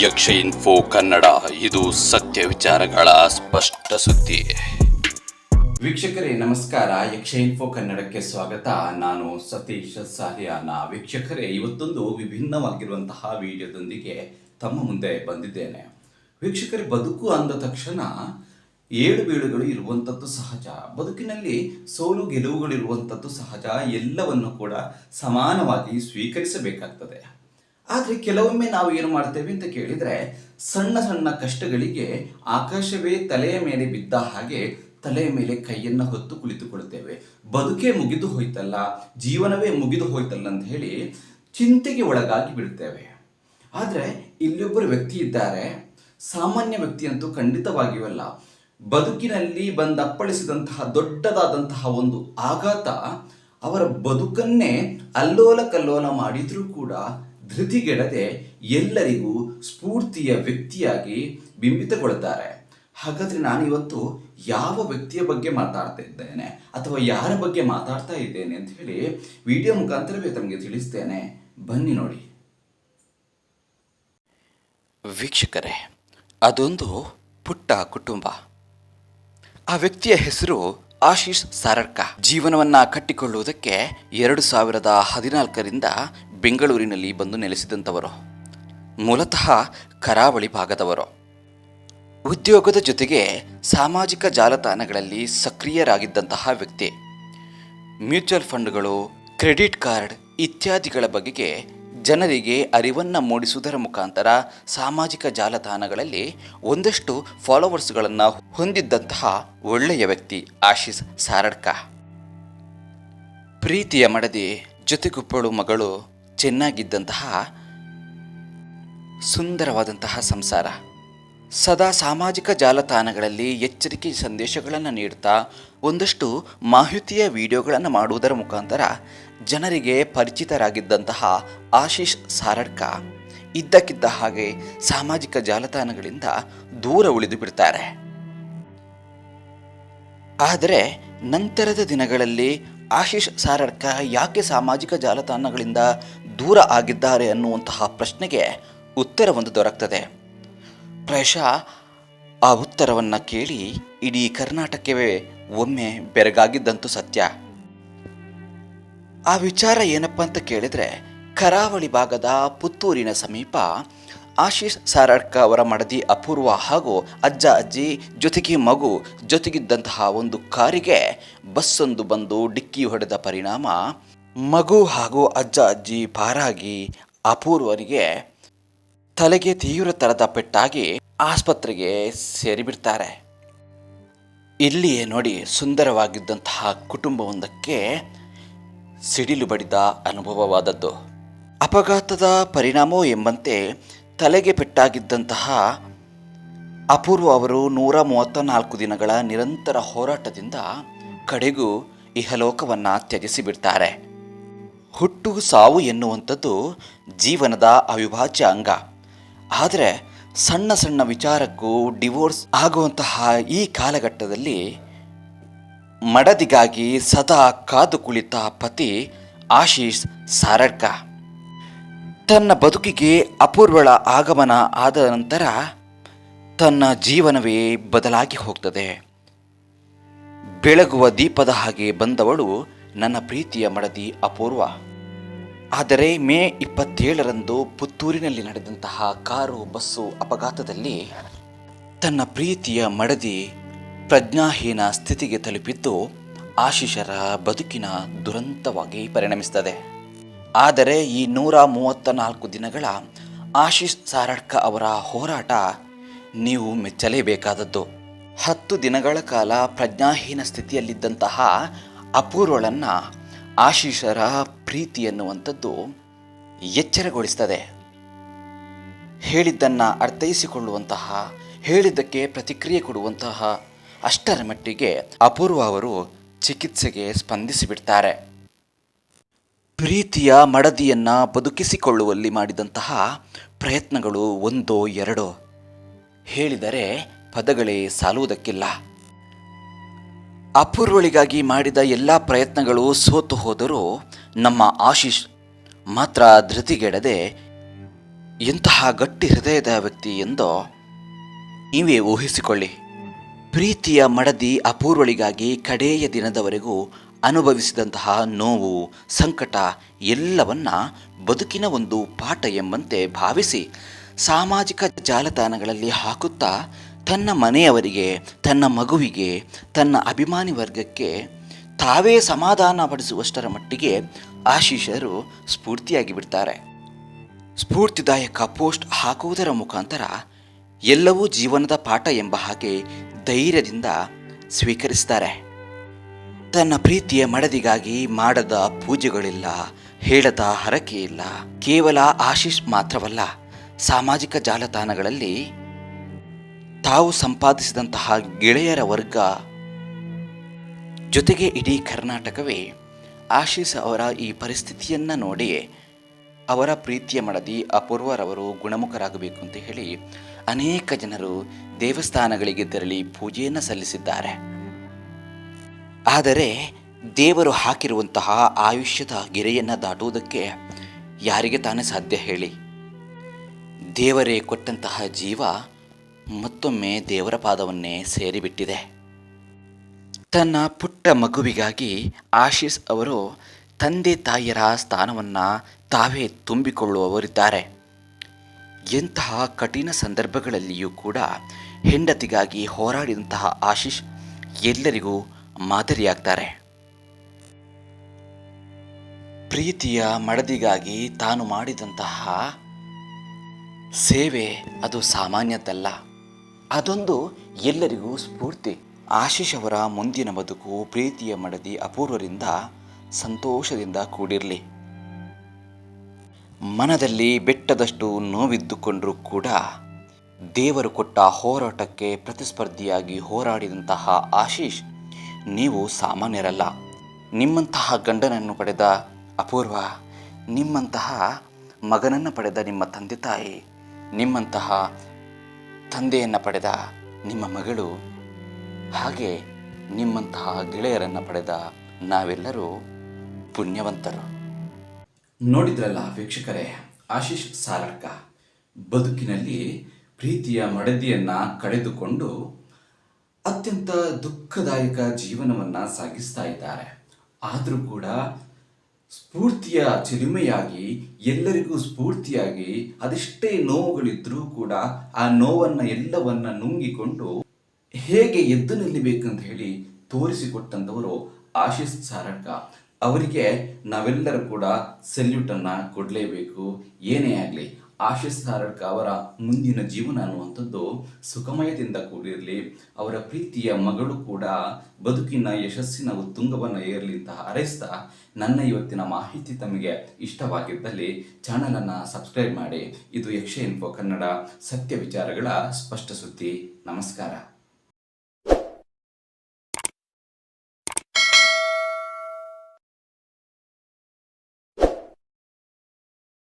ಯಕ್ಷ ಇನ್ಫೋ ಕನ್ನಡ. ಇದು ಸತ್ಯ ವಿಚಾರಗಳ ಸ್ಪಷ್ಟ ಸುದ್ದಿ. ವೀಕ್ಷಕರೇ, ನಮಸ್ಕಾರ. ಯಕ್ಷ ಇನ್ಫೋ ಕನ್ನಡಕ್ಕೆ ಸ್ವಾಗತ. ನಾನು ಸತೀಶ್ ಸಾರಿಯಾನ ವೀಕ್ಷಕರೇ, ಇವತ್ತೊಂದು ವಿಭಿನ್ನವಾಗಿರುವಂತಹ ವಿಡಿಯೋದೊಂದಿಗೆ ತಮ್ಮ ಮುಂದೆ ಬಂದಿದ್ದೇನೆ. ವೀಕ್ಷಕರೇ, ಬದುಕು ಅಂದ ತಕ್ಷಣ ಏಳು ಬೀಳುಗಳು ಇರುವಂಥದ್ದು ಸಹಜ. ಬದುಕಿನಲ್ಲಿ ಸೋಲು ಗೆಲುವುಗಳು ಇರುವಂಥದ್ದು ಸಹಜ. ಎಲ್ಲವನ್ನು ಕೂಡ ಸಮಾನವಾಗಿ ಸ್ವೀಕರಿಸಬೇಕಾಗ್ತದೆ. ಆದರೆ ಕೆಲವೊಮ್ಮೆ ನಾವು ಏನು ಮಾಡ್ತೇವೆ ಅಂತ ಕೇಳಿದರೆ ಸಣ್ಣ ಸಣ್ಣ ಕಷ್ಟಗಳಿಗೆ ಆಕಾಶವೇ ತಲೆಯ ಮೇಲೆ ಬಿದ್ದ ಹಾಗೆ ತಲೆಯ ಮೇಲೆ ಕೈಯನ್ನು ಹೊತ್ತು ಕುಳಿತುಕೊಳ್ಳುತ್ತೇವೆ. ಬದುಕೇ ಮುಗಿದು ಹೋಯ್ತಲ್ಲ, ಜೀವನವೇ ಮುಗಿದು ಹೋಯ್ತಲ್ಲ ಅಂತ ಹೇಳಿ ಚಿಂತೆಗೆ ಒಳಗಾಗಿ ಬಿಡುತ್ತೇವೆ ಆದರೆ ಇಲ್ಲೊಬ್ಬರು ವ್ಯಕ್ತಿ ಇದ್ದಾರೆ, ಸಾಮಾನ್ಯ ವ್ಯಕ್ತಿ ಅಂತೂ ಖಂಡಿತವಾಗಿಯೂ ಬದುಕಿನಲ್ಲಿ ಬಂದಪ್ಪಳಿಸಿದಂತಹ ದೊಡ್ಡದಾದಂತಹ ಒಂದು ಆಘಾತ ಅವರ ಬದುಕನ್ನೇ ಅಲ್ಲೋಲ ಕಲ್ಲೋಲ ಮಾಡಿದರೂ ಕೂಡ ಧೃತಿಗೆಡದೆ ಎಲ್ಲರಿಗೂ ಸ್ಫೂರ್ತಿಯ ವ್ಯಕ್ತಿಯಾಗಿ ಬಿಂಬಿತಗೊಳ್ಳುತ್ತಾರೆ. ಹಾಗಾದ್ರೆ ನಾನಿವತ್ತು ಯಾವ ವ್ಯಕ್ತಿಯ ಬಗ್ಗೆ ಮಾತಾಡ್ತಾ ಇದ್ದೇನೆ? ಅಥವಾ ಯಾರ ಬಗ್ಗೆ ಮಾತಾಡ್ತಾ ಇದ್ದೇನೆ ಅಂತ ಹೇಳಿ ವಿಡಿಯೋ ಮುಖಾಂತರವೇ ತಮಗೆ ತಿಳಿಸ್ತೇನೆ. ಬನ್ನಿ ನೋಡಿ. ವೀಕ್ಷಕರೇ, ಅದೊಂದು ಪುಟ್ಟ ಕುಟುಂಬ. ಆ ವ್ಯಕ್ತಿಯ ಹೆಸರು ಆಶೀಶ್ ಸಾರಡ್ಕ. ಜೀವನವನ್ನ ಕಟ್ಟಿಕೊಳ್ಳುವುದಕ್ಕೆ ಎರಡು ಸಾವಿರದ ಹದಿನಾಲ್ಕರಿಂದ ಬೆಂಗಳೂರಿನಲ್ಲಿ ಬಂದು ನೆಲೆಸಿದಂಥವರು, ಮೂಲತಃ ಕರಾವಳಿ ಭಾಗದವರು. ಉದ್ಯೋಗದ ಜೊತೆಗೆ ಸಾಮಾಜಿಕ ಜಾಲತಾಣಗಳಲ್ಲಿ ಸಕ್ರಿಯರಾಗಿದ್ದಂತಹ ವ್ಯಕ್ತಿ, ಮ್ಯೂಚುವಲ್ ಫಂಡ್ಗಳು, ಕ್ರೆಡಿಟ್ ಕಾರ್ಡ್ ಇತ್ಯಾದಿಗಳ ಬಗೆಗೆ ಜನರಿಗೆ ಅರಿವನ್ನು ಮೂಡಿಸುವುದರ ಮುಖಾಂತರ ಸಾಮಾಜಿಕ ಜಾಲತಾಣಗಳಲ್ಲಿ ಒಂದಷ್ಟು ಫಾಲೋವರ್ಸ್ಗಳನ್ನು ಹೊಂದಿದ್ದಂತಹ ಒಳ್ಳೆಯ ವ್ಯಕ್ತಿ ಆಶೀಸ್ ಸಾರಡ್ಕ. ಪ್ರೀತಿಯ ಮಡದಿ ಜೊತೆಗುಪ್ಪಳು ಮಗಳು ಚೆನ್ನಾಗಿದ್ದಂತಹ ಸುಂದರವಾದಂತಹ ಸಂಸಾರ. ಸದಾ ಸಾಮಾಜಿಕ ಜಾಲತಾಣಗಳಲ್ಲಿ ಎಚ್ಚರಿಕೆ ಸಂದೇಶಗಳನ್ನು ನೀಡುತ್ತಾ ಒಂದಷ್ಟು ಮಾಹಿತಿಯ ವಿಡಿಯೋಗಳನ್ನು ಮಾಡುವುದರ ಮುಖಾಂತರ ಜನರಿಗೆ ಪರಿಚಿತರಾಗಿದ್ದಂತಹ ಆಶೀಶ್ ಸಾರಡ್ಕ ಇದ್ದಕ್ಕಿದ್ದ ಹಾಗೆ ಸಾಮಾಜಿಕ ಜಾಲತಾಣಗಳಿಂದ ದೂರ ಉಳಿದು ಬಿಡ್ತಾರೆ. ಆದರೆ ನಂತರದ ದಿನಗಳಲ್ಲಿ ಆಶೀಶ್ ಸಾರಡ್ಕ ಯಾಕೆ ಸಾಮಾಜಿಕ ಜಾಲತಾಣಗಳಿಂದ ದೂರ ಆಗಿದ್ದಾರೆ ಅನ್ನುವಂತಹ ಪ್ರಶ್ನೆಗೆ ಉತ್ತರವೊಂದು ದೊರಕ್ತದೆ. ಪ್ರಾಯಶಃ ಆ ಉತ್ತರವನ್ನು ಕೇಳಿ ಇಡೀ ಕರ್ನಾಟಕವೇ ಒಮ್ಮೆ ಬೆರಗಾಗಿದ್ದಂತೂ ಸತ್ಯ. ಆ ವಿಚಾರ ಏನಪ್ಪ ಅಂತ ಕೇಳಿದರೆ, ಕರಾವಳಿ ಭಾಗದ ಪುತ್ತೂರಿನ ಸಮೀಪ ಆಶೀಶ್ ಸಾರಡ್ಕ ಅವರ ಮಡದಿ ಅಪೂರ್ವ ಹಾಗೂ ಅಜ್ಜ ಅಜ್ಜಿ ಜೊತೆಗೆ ಮಗು ಜೊತೆಗಿದ್ದಂತಹ ಒಂದು ಕಾರಿಗೆ ಬಸ್ಸೊಂದು ಬಂದು ಡಿಕ್ಕಿ ಹೊಡೆದ ಪರಿಣಾಮ ಮಗು ಹಾಗೂ ಅಜ್ಜ ಅಜ್ಜಿ ಪಾರಾಗಿ ಅಪೂರ್ವರಿಗೆ ತಲೆಗೆ ತೀವ್ರ ತರದ ಪೆಟ್ಟಾಗಿ ಆಸ್ಪತ್ರೆಗೆ ಸೇರಿಬಿಡ್ತಾರೆ. ಇಲ್ಲಿಯೇ ನೋಡಿ ಸುಂದರವಾಗಿದ್ದಂತಹ ಕುಟುಂಬವೊಂದಕ್ಕೆ ಸಿಡಿಲು ಬಡಿದ ಅನುಭವವಾದದ್ದು. ಅಪಘಾತದ ಪರಿಣಾಮವೋ ಎಂಬಂತೆ ತಲೆಗೆ ಪೆಟ್ಟಾಗಿದ್ದಂತಹ ಅಪೂರ್ವ ಅವರು ನೂರ ಮೂವತ್ತ ನಾಲ್ಕು ದಿನಗಳ ನಿರಂತರ ಹೋರಾಟದಿಂದ ಕಡೆಗೂ ಇಹಲೋಕವನ್ನು ತ್ಯಜಿಸಿ ಬಿಡ್ತಾರೆ ಹುಟ್ಟು ಸಾವು ಎನ್ನುವಂಥದ್ದು ಜೀವನದ ಅವಿಭಾಜ್ಯ ಅಂಗ. ಆದರೆ ಸಣ್ಣ ಸಣ್ಣ ವಿಚಾರಕ್ಕೂ ಡಿವೋರ್ಸ್ ಆಗುವಂತಹ ಈ ಕಾಲಘಟ್ಟದಲ್ಲಿ ಮಡದಿಗಾಗಿ ಸದಾ ಕಾದು ಕುಳಿತ ಪತಿ ಆಶೀಶ್ ಸಾರಡ್ಕ. ತನ್ನ ಬದುಕಿಗೆ ಅಪೂರ್ವಳ ಆಗಮನ ಆದ ನಂತರ ತನ್ನ ಜೀವನವೇ ಬದಲಾಗಿ ಹೋಗ್ತದೆ. ಬೆಳಗುವ ದೀಪದ ಹಾಗೆ ಬಂದವಳು ನನ್ನ ಪ್ರೀತಿಯ ಮಡದಿ ಅಪೂರ್ವ. ಆದರೆ ಮೇ ಇಪ್ಪತ್ತೇಳರಂದು ಪುತ್ತೂರಿನಲ್ಲಿ ನಡೆದಂತಹ ಕಾರು, ಬಸ್ಸು ಅಪಘಾತದಲ್ಲಿ ತನ್ನ ಪ್ರೀತಿಯ ಮಡದಿ ಪ್ರಜ್ಞಾಹೀನ ಸ್ಥಿತಿಗೆ ತಲುಪಿದ್ದು ಆಶಿಷರ ಬದುಕಿನ ದುರಂತವಾಗಿ ಪರಿಣಮಿಸುತ್ತದೆ ಆದರೆ ಈ ನೂರ ಮೂವತ್ತ ನಾಲ್ಕು ದಿನಗಳ ಆಶೀಶ್ ಸಾರಡ್ಕ ಅವರ ಹೋರಾಟ ನೀವು ಮೆಚ್ಚಲೇಬೇಕಾದದ್ದು. ಹತ್ತು ದಿನಗಳ ಕಾಲ ಪ್ರಜ್ಞಾಹೀನ ಸ್ಥಿತಿಯಲ್ಲಿದ್ದಂತಹ ಅಪೂರ್ವಳನ್ನು ಆಶೀಷರ ಪ್ರೀತಿ ಎನ್ನುವಂಥದ್ದು ಎಚ್ಚರಗೊಳಿಸ್ತದೆ. ಹೇಳಿದ್ದನ್ನು ಅರ್ಥೈಸಿಕೊಳ್ಳುವಂತಹ, ಹೇಳಿದ್ದಕ್ಕೆ ಪ್ರತಿಕ್ರಿಯೆ ಕೊಡುವಂತಹ ಅಷ್ಟರ ಮಟ್ಟಿಗೆ ಅಪೂರ್ವ ಅವರು ಚಿಕಿತ್ಸೆಗೆ ಸ್ಪಂದಿಸಿಬಿಡ್ತಾರೆ. ಪ್ರೀತಿಯ ಮಡದಿಯನ್ನು ಬದುಕಿಸಿಕೊಳ್ಳುವಲ್ಲಿ ಮಾಡಿದಂತಹ ಪ್ರಯತ್ನಗಳು ಒಂದೋ ಎರಡೋ. ಹೇಳಿದರೆ ಪದಗಳೇ ಸಾಲುವುದಕ್ಕಿಲ್ಲ. ಅಪೂರ್ವಳಿಗಾಗಿ ಮಾಡಿದ ಎಲ್ಲ ಪ್ರಯತ್ನಗಳು ಸೋತು ಹೋದರೂ ನಮ್ಮ ಆಶೀಶ್ ಮಾತ್ರ ಧೃತಿಗೆಡದೆ ಎಂತಹ ಗಟ್ಟಿ ಹೃದಯದ ವ್ಯಕ್ತಿ ಎಂದೋ ನೀವೇ ಊಹಿಸಿಕೊಳ್ಳಿ. ಪ್ರೀತಿಯ ಮಡದಿ ಅಪೂರ್ವಳಿಗಾಗಿ ಕಡೆಯ ದಿನದವರೆಗೂ ಅನುಭವಿಸಿದಂತಹ ನೋವು, ಸಂಕಟ ಎಲ್ಲವನ್ನ ಬದುಕಿನ ಒಂದು ಪಾಠ ಎಂಬಂತೆ ಭಾವಿಸಿ ಸಾಮಾಜಿಕ ಜಾಲತಾಣಗಳಲ್ಲಿ ಹಾಕುತ್ತಾ ತನ್ನ ಮನೆಯವರಿಗೆ, ತನ್ನ ಮಗುವಿಗೆ, ತನ್ನ ಅಭಿಮಾನಿ ವರ್ಗಕ್ಕೆ ತಾವೇ ಸಮಾಧಾನ ಪಡಿಸುವಷ್ಟರ ಮಟ್ಟಿಗೆ ಆಶೀಷರು ಸ್ಫೂರ್ತಿಯಾಗಿ ಬಿಡ್ತಾರೆ. ಸ್ಫೂರ್ತಿದಾಯಕ ಪೋಸ್ಟ್ ಹಾಕುವುದರ ಮುಖಾಂತರ ಎಲ್ಲವೂ ಜೀವನದ ಪಾಠ ಎಂಬ ಹಾಗೆ ಧೈರ್ಯದಿಂದ ಸ್ವೀಕರಿಸ್ತಾರೆ. ತನ್ನ ಪ್ರೀತಿಯ ಮಡದಿಗಾಗಿ ಮಾಡದ ಪೂಜೆಗಳಿಲ್ಲ, ಹೇಳದ ಇಲ್ಲ. ಕೇವಲ ಆಶೀಶ್ ಮಾತ್ರವಲ್ಲ, ಸಾಮಾಜಿಕ ಜಾಲತಾಣಗಳಲ್ಲಿ ತಾವು ಸಂಪಾದಿಸಿದಂತಹ ಗೆಳೆಯರ ವರ್ಗ ಜೊತೆಗೆ ಇಡೀ ಕರ್ನಾಟಕವೇ ಆಶೀಸ್ ಅವರ ಈ ಪರಿಸ್ಥಿತಿಯನ್ನು ನೋಡಿ ಅವರ ಪ್ರೀತಿಯ ಮಡದಿ ಅಪೂರ್ವರವರು ಗುಣಮುಖರಾಗಬೇಕು ಅಂತ ಹೇಳಿ ಅನೇಕ ಜನರು ದೇವಸ್ಥಾನಗಳಿಗೆ ತೆರಳಿ ಪೂಜೆಯನ್ನು ಸಲ್ಲಿಸಿದ್ದಾರೆ. ಆದರೆ ದೇವರು ಹಾಕಿರುವಂತಹ ಆಯುಷ್ಯದ ಗೆರೆಯನ್ನು ದಾಟುವುದಕ್ಕೆ ಯಾರಿಗೆ ತಾನೇ ಸಾಧ್ಯ ಹೇಳಿ? ದೇವರೇ ಕೊಟ್ಟಂತಹ ಜೀವ ಮತ್ತೊಮ್ಮೆ ದೇವರ ಪಾದವನ್ನೇ ಸೇರಿಬಿಟ್ಟಿದೆ. ತನ್ನ ಪುಟ್ಟ ಮಗುವಿಗಾಗಿ ಆಶೀಸ್ ಅವರು ತಂದೆ ತಾಯಿಯರ ಸ್ಥಾನವನ್ನು ತಾವೇ ತುಂಬಿಕೊಳ್ಳುವವರಿದ್ದಾರೆ. ಎಂತಹ ಕಠಿಣ ಸಂದರ್ಭಗಳಲ್ಲಿಯೂ ಕೂಡ ಹೆಂಡತಿಗಾಗಿ ಹೋರಾಡಿದಂತಹ ಆಶೀಶ್ ಎಲ್ಲರಿಗೂ ಮಾದರಿಯಾಗ್ತಾರೆ. ಪ್ರೀತಿಯ ಮಡದಿಗಾಗಿ ತಾನು ಮಾಡಿದಂತಹ ಸೇವೆ ಅದು ಸಾಮಾನ್ಯದ್ದಲ್ಲ. ಅದೊಂದು ಎಲ್ಲರಿಗೂ ಸ್ಫೂರ್ತಿ. ಆಶೀಶ್ ಅವರ ಮುಂದಿನ ಬದುಕು ಪ್ರೀತಿಯ ಮಡದಿ ಅಪೂರ್ವರಿಂದ ಸಂತೋಷದಿಂದ ಕೂಡಿರಲಿ. ಮನದಲ್ಲಿ ಬೆಟ್ಟದಷ್ಟು ನೋವಿದ್ದುಕೊಂಡರೂ ಕೂಡ ದೇವರು ಕೊಟ್ಟ ಹೋರಾಟಕ್ಕೆ ಪ್ರತಿಸ್ಪರ್ಧಿಯಾಗಿ ಹೋರಾಡಿದಂತಹ ಆಶೀಶ್ ನೀವು ಸಾಮಾನ್ಯರಲ್ಲ. ನಿಮ್ಮಂತಹ ಗಂಡನನ್ನು ಪಡೆದ ಅಪೂರ್ವ, ನಿಮ್ಮಂತಹ ಮಗನನ್ನು ಪಡೆದ ನಿಮ್ಮ ತಂದೆ ತಾಯಿ, ನಿಮ್ಮಂತಹ ತಂದೆಯನ್ನು ಪಡೆದ ನಿಮ್ಮ ಮಗಳು, ಹಾಗೆ ನಿಮ್ಮಂತಹ ಗೆಳೆಯರನ್ನು ಪಡೆದ ನಾವೆಲ್ಲರೂ ಪುಣ್ಯವಂತರು. ನೋಡಿದ್ರಲ್ಲ ವೀಕ್ಷಕರೇ, ಆಶೀಶ್ ಸಾರಡ್ಕ, ಬದುಕಿನಲ್ಲಿ ಪ್ರೀತಿಯ ಮಡದಿಯನ್ನ ಕಳೆದುಕೊಂಡು ಅತ್ಯಂತ ದುಃಖದಾಯಕ ಜೀವನವನ್ನ ಸಾಗಿಸ್ತಾ ಇದ್ದಾರೆ. ಆದರೂ ಕೂಡ ಸ್ಫೂರ್ತಿಯ ಚಿಲುಮೆಯಾಗಿ, ಎಲ್ಲರಿಗೂ ಸ್ಫೂರ್ತಿಯಾಗಿ, ಅದೆಷ್ಟೇ ನೋವುಗಳಿದ್ರೂ ಕೂಡ ಆ ನೋವನ್ನ ಎಲ್ಲವನ್ನ ನುಂಗಿಕೊಂಡು ಹೇಗೆ ಎದ್ದು ನಿಲ್ಲಬೇಕಂತ ಹೇಳಿ ತೋರಿಸಿಕೊಟ್ಟಂತವರು ಆಶೀಶ್ ಸಾರಡ್ಕ. ಅವರಿಗೆ ನಾವೆಲ್ಲರೂ ಕೂಡ ಸೆಲ್ಯೂಟ್ ಅನ್ನ ಕೊಡಲೇಬೇಕು. ಏನೇ ಆಗಲಿ ಆಶೀಶ್ ನಾರಡ್ಕ ಅವರ ಮುಂದಿನ ಜೀವನ ಅನ್ನುವಂಥದ್ದು ಸುಖಮಯದಿಂದ ಕೂಡಿರಲಿ. ಅವರ ಪ್ರೀತಿಯ ಮಗಳು ಕೂಡ ಬದುಕಿನ ಯಶಸ್ಸಿನ ಉತ್ತುಂಗವನ್ನು ಏರಲಿ ಅಂತ ಹಾರೈಸ್ತಾ ನನ್ನ ಇವತ್ತಿನ ಮಾಹಿತಿ ತಮಗೆ ಇಷ್ಟವಾಗಿದ್ದಲ್ಲಿ ಚಾನಲನ್ನು ಸಬ್ಸ್ಕ್ರೈಬ್ ಮಾಡಿ. ಇದು ಯಕ್ಷ ಇನ್ಫೋ ಕನ್ನಡ ಸತ್ಯ ವಿಚಾರಗಳ ಸ್ಪಷ್ಟ ಸುದ್ದಿ. ನಮಸ್ಕಾರ.